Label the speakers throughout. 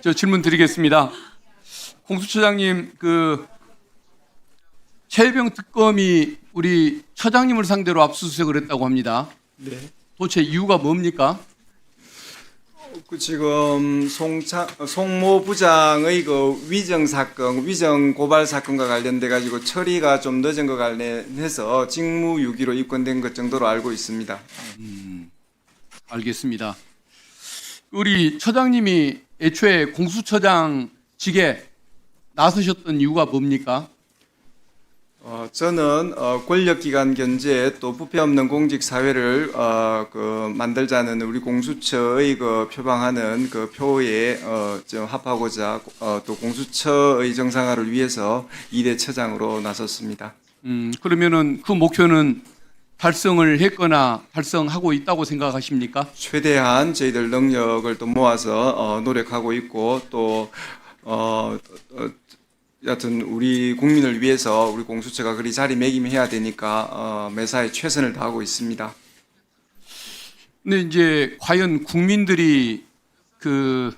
Speaker 1: 저 질문 드리겠습니다. 공수처장님 그 최병 특검이 우리 처장님을 상대로 압수수색을 했다고 합니다.
Speaker 2: 네.
Speaker 1: 도대체 이유가 뭡니까?
Speaker 2: 그 지금 송차, 송모 부장의 그 위정 사건, 위정 고발 사건과 관련돼 가지고 처리가 좀 늦은 것 관련해서 직무유기로 입건된 것 정도로 알고 있습니다.
Speaker 1: 알겠습니다. 우리 처장님이 애초에 공수처장 직에 나서셨던 이유가 뭡니까?
Speaker 2: 어, 저는 어, 권력기관 견제 또 부패 없는 공직 사회를 어, 그 만들자는 우리 공수처의 그 표방하는 그 표에 어, 좀 합하고자 어, 또 공수처의 정상화를 위해서 이대 처장으로 나섰습니다.
Speaker 1: 음, 그러면은 그 목표는 달성을 했거나 달성하고 있다고 생각하십니까?
Speaker 2: 최대한 저희들 능력을 또 모아서 어, 노력하고 있고 또 어, 어, 여하튼 우리 국민을 위해서 우리 공수처가 그리 자리매김해야 되니까 어, 매사에 최선을 다하고 있습니다.
Speaker 1: 근데 이제 과연 국민들이 그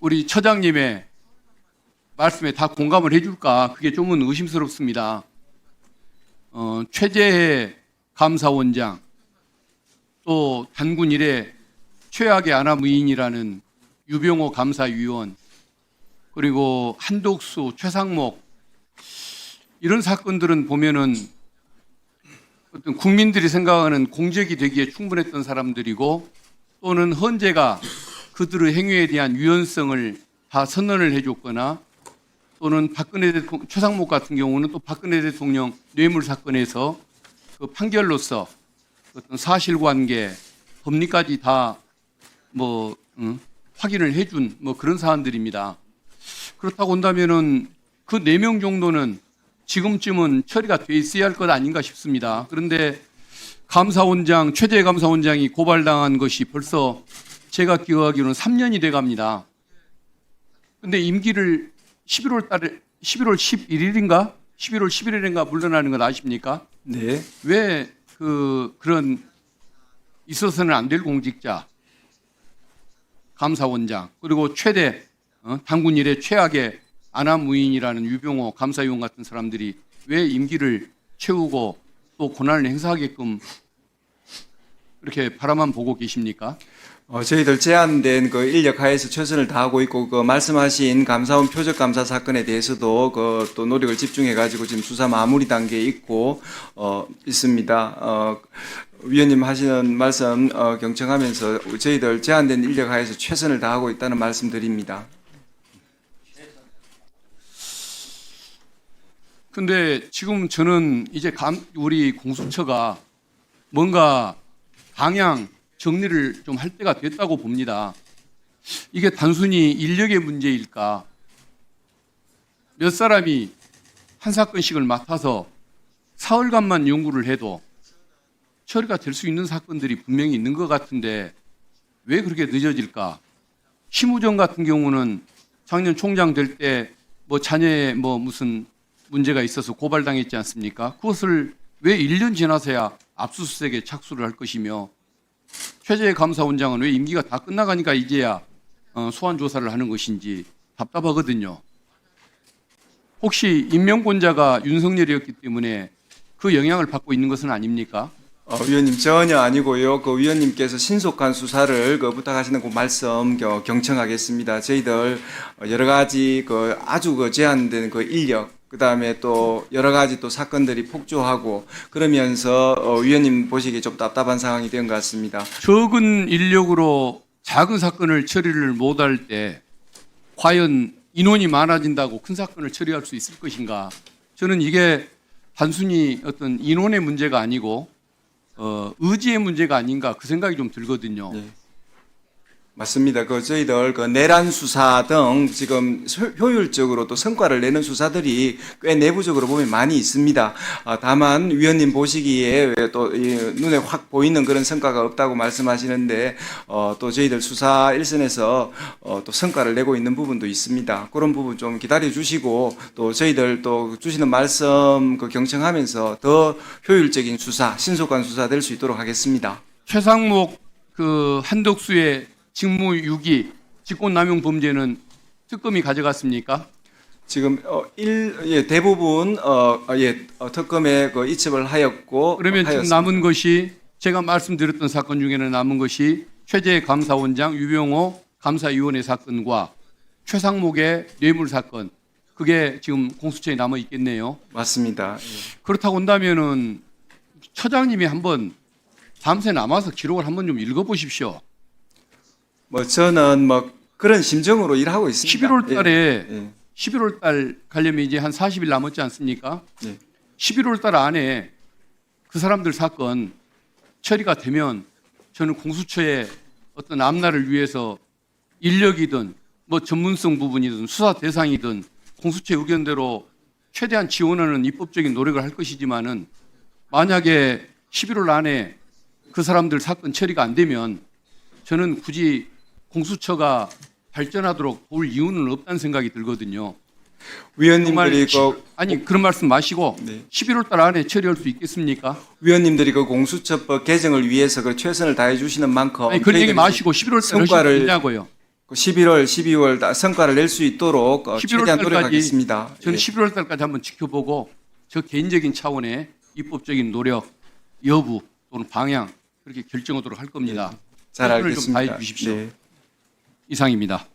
Speaker 1: 우리 처장님의 말씀에 다 공감을 해줄까? 그게 좀은 의심스럽습니다. 어, 최재해 감사원장 또 단군 이래 최악의 아나무인이라는 유병호 감사위원 그리고 한독수 최상목 이런 사건들은 보면은 어떤 국민들이 생각하는 공적이 되기에 충분했던 사람들이고 또는 헌재가 그들의 행위에 대한 유연성을 다 선언을 해줬거나 또는 박근혜 대통령 최상목 같은 경우는 또 박근혜 대통령 뇌물 사건에서 그 판결로서 어떤 사실관계 법리까지 다뭐 확인을 해준 뭐 그런 사안들입니다. 그렇다고 한다면은 그 네 명 정도는 지금쯤은 처리가 돼 있어야 할 것 아닌가 싶습니다. 그런데 감사원장 최재 감사원장이 고발당한 것이 벌써 제가 기억하기로는 3년이 돼 갑니다. 근데 임기를 11월 달에 11월 11일인가 11월 11일인가 물러나는 건 아십니까?
Speaker 2: 네.
Speaker 1: 왜 그 그런 있어서는 안 될 공직자 감사원장 그리고 최대 어, 당군 일의 최악의 아나무인이라는 유병호 감사위원 같은 사람들이 왜 임기를 채우고 또 권한을 행사하게끔 이렇게 바라만 보고 계십니까?
Speaker 2: 어, 저희들 제한된 그 인력 하에서 최선을 다하고 있고 그 말씀하신 감사원 표적 감사 사건에 대해서도 그 또 노력을 집중해 가지고 지금 수사 마무리 단계에 있고 어 있습니다. 어 위원님 하시는 말씀 어, 경청하면서 저희들 제한된 인력 하에서 최선을 다하고 있다는 말씀드립니다.
Speaker 1: 근데 지금 저는 이제 감, 우리 공수처가 뭔가 방향 정리를 좀 할 때가 됐다고 봅니다. 이게 단순히 인력의 문제일까? 몇 사람이 한 사건씩을 맡아서 사흘간만 연구를 해도 처리가 될 수 있는 사건들이 분명히 있는 것 같은데 왜 그렇게 늦어질까? 심우정 같은 경우는 작년 총장 될 때 뭐 자녀의 뭐 무슨 문제가 있어서 고발당했지 않습니까? 그것을 왜 1년 지나서야 압수수색에 착수를 할 것이며 최재해 감사원장은 왜 임기가 다 끝나가니까 이제야 어, 소환 조사를 하는 것인지 답답하거든요. 혹시 임명권자가 윤석열이었기 때문에 그 영향을 받고 있는 것은 아닙니까?
Speaker 2: 어, 위원님 전혀 아니고요. 그 위원님께서 신속한 수사를 그 부탁하시는 그 말씀 겨- 경청하겠습니다. 저희들 어, 여러 가지 그 아주 그 제한된 그 인력 그 다음에 또 여러 가지 또 사건들이 폭주하고 그러면서 어, 위원님 보시기에 좀 답답한 상황이 된 것 같습니다.
Speaker 1: 적은 인력으로 작은 사건을 처리를 못할 때 과연 인원이 많아진다고 큰 사건을 처리할 수 있을 것인가? 저는 이게 단순히 어떤 인원의 문제가 아니고 어, 의지의 문제가 아닌가 그 생각이 좀 들거든요.
Speaker 2: 네. 맞습니다. 그 저희들 그 내란 수사 등 지금 효- 효율적으로 또 성과를 내는 수사들이 꽤 내부적으로 보면 많이 있습니다. 아, 다만 위원님 보시기에 왜또이 눈에 확 보이는 그런 성과가 없다고 말씀하시는데 어, 또 저희들 수사 일선에서 어, 또 성과를 내고 있는 부분도 있습니다. 그런 부분 좀 기다려 주시고 또 저희들 또 주시는 말씀 그 경청하면서 더 효율적인 수사, 신속한 수사 될 수 있도록 하겠습니다.
Speaker 1: 최상목 그 한덕수의 직무 유기 직권남용 범죄는 특검이 가져갔습니까?
Speaker 2: 지금 어, 일, 예, 대부분 어, 어, 예, 어, 특검에 그 이첩을 하였고
Speaker 1: 그러면 지금
Speaker 2: 하였습니다.
Speaker 1: 남은 것이 제가 말씀드렸던 사건 중에는 남은 것이 최재 감사원장 유병호 감사위원회 사건과 최상목의 뇌물 사건 그게 지금 공수처에 남아 있겠네요.
Speaker 2: 맞습니다. 예.
Speaker 1: 그렇다고 한다면은 처장님이 한번 밤새 남아서 기록을 한번 좀 읽어보십시오.
Speaker 2: 뭐 저는 뭐 그런 심정으로 일하고 있습니다.
Speaker 1: 11월 달에
Speaker 2: 예, 예.
Speaker 1: 11월 달 가려면 이제 한 40일 남았지 않습니까?
Speaker 2: 네.
Speaker 1: 11월 달 안에 그 사람들 사건 처리가 되면 저는 공수처의 어떤 앞날을 위해서 인력이든 뭐 전문성 부분이든 수사 대상이든 공수처의 의견대로 최대한 지원하는 입법적인 노력을 할 것이지만은 만약에 11월 안에 그 사람들 사건 처리가 안 되면 저는 굳이 공수처가 발전하도록 도울 이유는 없다는 생각이 들거든요.
Speaker 2: 위원님들이 그
Speaker 1: 아니 그런 말씀 마시고
Speaker 2: 네.
Speaker 1: 11월 달 안에 처리할 수 있겠습니까?
Speaker 2: 위원님들이 그 공수처법 개정을 위해서 그 최선을 다해 주시는 만큼
Speaker 1: 아니 그런 얘기 마시고 11월 달에
Speaker 2: 성과를
Speaker 1: 하시냐고요.
Speaker 2: 그 11월, 12월 다 성과를 낼 수 있도록 어,
Speaker 1: 11월
Speaker 2: 최대한
Speaker 1: 달까지
Speaker 2: 노력하겠습니다.
Speaker 1: 저는
Speaker 2: 예.
Speaker 1: 11월 달까지 한번 지켜보고 저 개인적인 차원의 입법적인 노력 여부 또는 방향 그렇게 결정하도록 할 겁니다.
Speaker 2: 잘
Speaker 1: 최선을 좀
Speaker 2: 알겠습니다.
Speaker 1: 다해 주십시오.
Speaker 2: 네.
Speaker 1: 이상입니다.